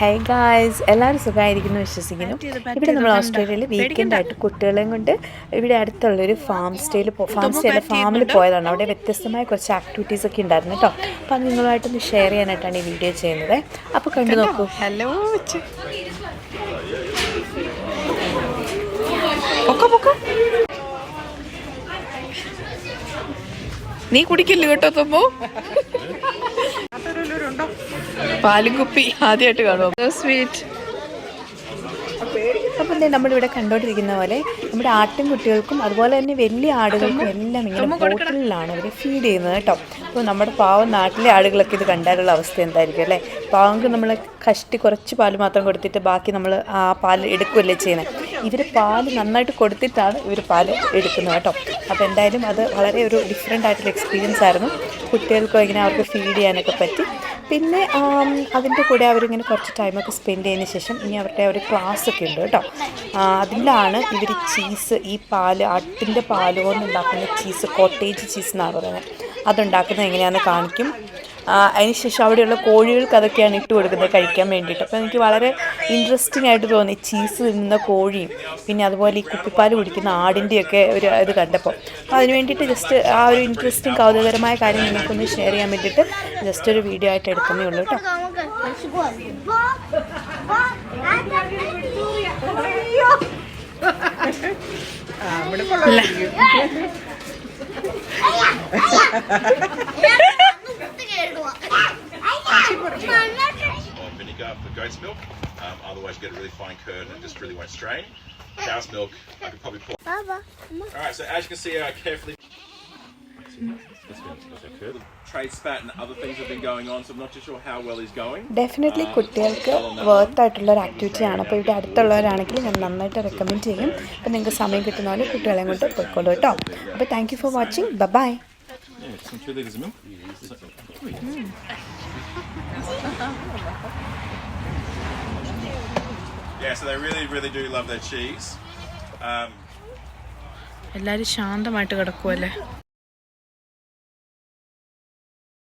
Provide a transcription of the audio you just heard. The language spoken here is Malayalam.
ഹൈ ഗായ്സ് എല്ലാവരും സുഖമായിരിക്കുന്നു വിശ്വസിക്കുന്നു. ഇവിടെ നമ്മൾ ഓസ്ട്രേലിയയിൽ വീക്കെൻഡ് ആയിട്ട് കുട്ടികളെയും കൊണ്ട് ഇവിടെ അടുത്തുള്ളൊരു ഫാം സ്റ്റേയിൽ ഫാം സ്റ്റേയിലെ ഫാമിൽ പോയതാണ്. അവിടെ വ്യത്യസ്തമായ കുറച്ച് ആക്ടിവിറ്റീസ് ഒക്കെ ഉണ്ടായിരുന്നു കേട്ടോ അപ്പം അത് നിങ്ങളുമായിട്ടൊന്ന് ഷെയർ ചെയ്യാനായിട്ടാണ് ഈ വീഡിയോ ചെയ്യുന്നത്. അപ്പോൾ കണ്ടു നോക്കൂ. ഹലോ നീ കുടിക്കില്ല കേട്ടോ തുമ്പോ പാലും കുപ്പി ആദ്യമായിട്ട് കാണുമോ സ്വീറ്റ് അപ്പോൾ ദേ നമ്മളിവിടെ കണ്ടോണ്ടിരിക്കുന്ന പോലെ നമ്മുടെ ആട്ടും കുട്ടികൾക്കും അതുപോലെ തന്നെ വലിയ ആടുകൾക്കും എല്ലാം ഇങ്ങനെ ഹോട്ടലിലാണ് അവർ ഫീഡ് ചെയ്യുന്നത് കേട്ടോ. അപ്പോൾ നമ്മുടെ പാവം നാട്ടിലെ ആടുകളൊക്കെ ഇത് കണ്ടാലുള്ള അവസ്ഥ എന്തായിരിക്കും അല്ലേ? പാവങ്ങൾക്ക് നമ്മൾ കഷ്ടി കുറച്ച് പാൽ മാത്രം കൊടുത്തിട്ട് ബാക്കി നമ്മൾ ആ പാൽ എടുക്കുകയല്ലേ ചെയ്യുന്നത് ഇവർ പാൽ നന്നായിട്ട് കൊടുത്തിട്ടാണ് ഇവർ പാൽ എടുക്കുന്നത് കേട്ടോ. അപ്പോൾ എന്തായാലും അത് വളരെ ഒരു ഡിഫറെന്റ് ആയിട്ടുള്ള എക്സ്പീരിയൻസ് ആയിരുന്നു. കുട്ടികൾക്കോ ഇങ്ങനെ അവർക്ക് ഫീഡ് ചെയ്യാനൊക്കെ പറ്റി. പിന്നെ അതിന്റെ കൂടെ അവരിങ്ങനെ കുറച്ച് ടൈമൊക്കെ സ്പെൻഡ് ചെയ്തതിന് ശേഷം ഇനി അവരുടെ ഒരു ക്ലാസ് ഒക്കെ ഉണ്ട് കേട്ടോ. അതിലാണ് ഇവർ ചീസ് ഈ പാൽ ആട്ടിന്റെ പാൽ കൊണ്ട് ഉണ്ടാക്കുന്ന ചീസ് കോട്ടേജ് ചീസ് എന്നാണ് പറയുന്നത്. അതുണ്ടാക്കുന്നത് എങ്ങനെയാണെന്ന് കാണിക്കും. അതിനുശേഷം അവിടെയുള്ള കോഴികൾക്ക് അതൊക്കെയാണ് ഇട്ട് കൊടുക്കുന്നത് കഴിക്കാൻ വേണ്ടിയിട്ട്. അപ്പോൾ എനിക്ക് വളരെ ഇൻട്രസ്റ്റിംഗ് ആയിട്ട് തോന്നി ചീസ് തിന്നുന്ന കോഴിയും. പിന്നെ അതുപോലെ ഈ കുപ്പിപ്പാൽ കുടിക്കുന്ന ആടിന്റെയൊക്കെ ഒരു ഇത് കണ്ടപ്പോൾ. അപ്പോൾ അതിന് വേണ്ടിയിട്ട് ജസ്റ്റ് ആ ഒരു ഇൻട്രസ്റ്റിംഗ് കൗതുകരമായ കാര്യം നിങ്ങൾക്കൊന്ന് ഷെയർ ചെയ്യാൻ വേണ്ടിയിട്ട് ജസ്റ്റ് ഒരു വീഡിയോ ആയിട്ട് എടുക്കുന്നേ ഉള്ളൂ കേട്ടോ. Vinegar for goat's milk. Um, otherwise, you get a really fine curd and it just really won't strain. Cow's milk, I could probably pour. Alright, so as you can see, I carefully. Trade spat and other things have been going on, so I'm not sure how well he's going. Definitely കുട്ടികൾക്ക് വർത്ത് ആയിട്ടുള്ള ഒരു ആക്ടിവിറ്റിയാണ് അപ്പോൾ ഇവിടെ അടുത്തുള്ളവരാണെങ്കിൽ ഞാൻ നന്നായിട്ട് റെക്കമെൻഡ് ചെയ്യും. അപ്പോൾ നിങ്ങൾക്ക് സമയം കിട്ടുന്ന പോലെ കുട്ടികളെ കൊണ്ട് പോയിക്കോളൂ കേട്ടോ. അപ്പോൾ താങ്ക് യു ഫോർ വാച്ചിങ് ബ bye Yeah, some two litres of milk. Yeah, so they really, really do love their cheese. Um, എല്ലാരും ശാന്തമായിട്ട് കിടക്കുമല്ലേ